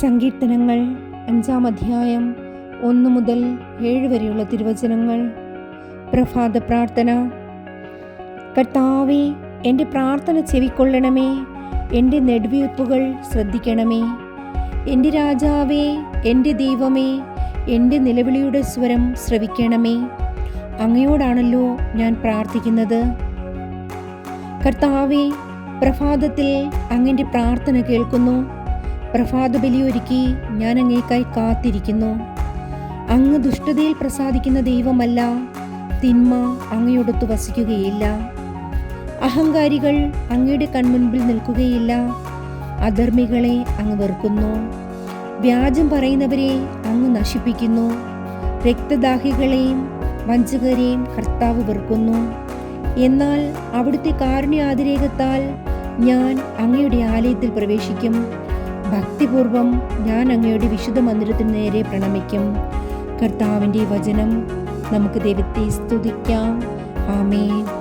സങ്കീർത്തനങ്ങൾ അഞ്ചാം അധ്യായം ഒന്ന് മുതൽ ഏഴ് വരെയുള്ള തിരുവചനങ്ങൾ. പ്രഭാത പ്രാർത്ഥന. കർത്താവെ എന്റെ പ്രാർത്ഥന ചെവിക്കൊള്ളണമേ. എന്റെ നെടുവീർപ്പുകൾ ശ്രദ്ധിക്കണമേ. എന്റെ രാജാവേ എന്റെ ദൈവമേ എന്റെ നിലവിളിയുടെ സ്വരം ശ്രവിക്കണമേ. അങ്ങയോടാണല്ലോ ഞാൻ പ്രാർത്ഥിക്കുന്നത്. കർത്താവെ പ്രഭാതത്തിൽ അങ്ങന്റെ പ്രാർത്ഥന കേൾക്കുന്നു. പ്രഭാത ബലിയൊരുക്കി ഞാൻ അങ്ങേക്കായി കാത്തിരിക്കുന്നു. അങ്ങ് ദുഷ്ടതയിൽ പ്രസാദിക്കുന്ന ദൈവമല്ല തിന്മ അങ്ങയോടൊത്ത് വസിക്കുകയില്ല. അഹങ്കാരികൾ അങ്ങയുടെ കൺമുൻപിൽ നിൽക്കുകയില്ല അധർമ്മികളെ അങ്ങ് വെറുക്കുന്നു. വ്യാജം പറയുന്നവരെ അങ്ങ് നശിപ്പിക്കുന്നു. രക്തദാഹികളെയും വഞ്ചകരെയും കർത്താവ് വെറുക്കുന്നു. എന്നാൽ അവിടുത്തെ കാരുണ്യാതിരേകത്താൽ ഞാൻ അങ്ങയുടെ ആലയത്തിൽ പ്രവേശിക്കും. ഭക്തിപൂർവം ഞാൻ അങ്ങയുടെ വിശുദ്ധ മന്ദിരത്തിന് നേരെ പ്രണമിക്കും. കർത്താവിന്റെ വചനം നമുക്ക് ദൈവത്തെ സ്തുതിക്കാം. ആമേൻ.